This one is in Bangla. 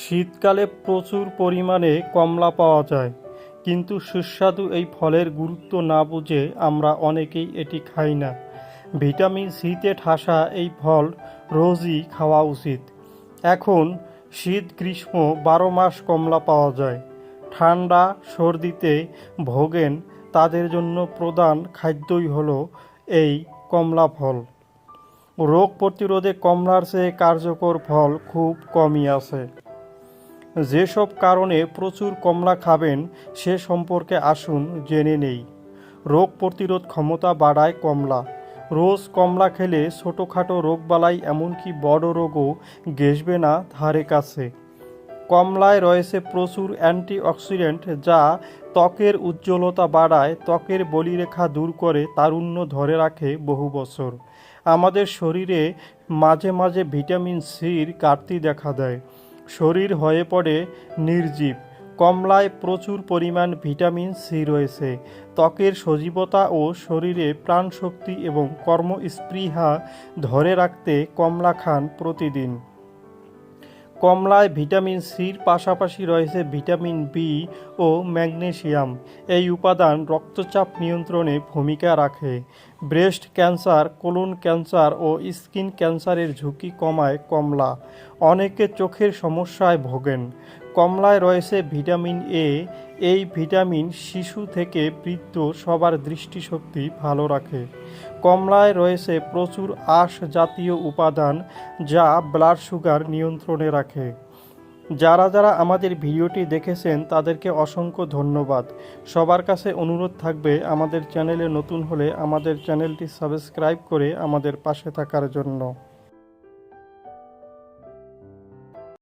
শীতকালে প্রচুর পরিমাণে কমলা পাওয়া যায়, কিন্তু সুস্বাদু এই ফলের গুরুত্ব না বুঝে আমরা অনেকেই এটি খাই না। ভিটামিন সিতে ঠাসা এই ফল রোজই খাওয়া উচিত। এখন শীত, গ্রীষ্ম বারো মাস কমলা পাওয়া যায়। ঠান্ডা, সর্দিতে ভোগেন, তাদের জন্য প্রধান খাদ্যই হলো এই কমলা ফল। রোগ প্রতিরোধে কমলার চেয়ে কার্যকর ফল খুব কমই আছে। যেসব কারণে প্রচুর কমলা খাবেন, সে সম্পর্কে আসুন, জেনে নেই। রোগ প্রতিরোধ ক্ষমতা বাড়ায় কমলা। রোজ কমলা খেলে ছোটোখাটো রোগবালাই, এমনকি বড় রোগও ঘেসবে না ধারে কাছে। কমলায় রয়েছে প্রচুর অ্যান্টিঅক্সিডেন্ট, যা ত্বকের উজ্জ্বলতা বাড়ায়, ত্বকের বলিরেখা দূর করে তারুণ্য ধরে রাখে বহু বছর। আমাদের শরীরে মাঝে মাঝে ভিটামিন সির ঘাটতি দেখা দেয়। শরীর হয়ে পড়ে নির্জীব। কমলায় প্রচুর পরিমাণ ভিটামিন সি রয়েছে। ত্বকের সজীবতা ও শরীরে প্রাণশক্তি এবং কর্মস্পৃহা ধরে রাখতে কমলা খান প্রতিদিন। কমলায় ভিটামিন সির পাশাপাশি রয়েছে ভিটামিন বি ও ম্যাগনেসিয়াম। এই উপাদান রক্তচাপ নিয়ন্ত্রণে ভূমিকা রাখে। ব্রেস্ট ক্যান্সার, কোলন ক্যান্সার ও স্কিন ক্যান্সারের ঝুঁকি কমায় কমলা। অনেকে চোখের সমস্যায় ভোগেন। কমলায় রয়েছে ভিটামিন এ এই ভিটামিন শিশু থেকে বৃদ্ধ সবার দৃষ্টিশক্তি ভালো রাখে। কমলায় রয়েছে প্রচুর আঁশ জাতীয় উপাদান যা ব্লাড সুগার নিয়ন্ত্রণে রাখে। যারা যারা আমাদের ভিডিওটি দেখেছেন, তাদেরকে অসংখ্য ধন্যবাদ। সবার কাছে অনুরোধ থাকবে, আমাদের চ্যানেলে নতুন হলে আমাদের চ্যানেলটি সাবস্ক্রাইব করে আমাদের পাশে থাকার জন্য।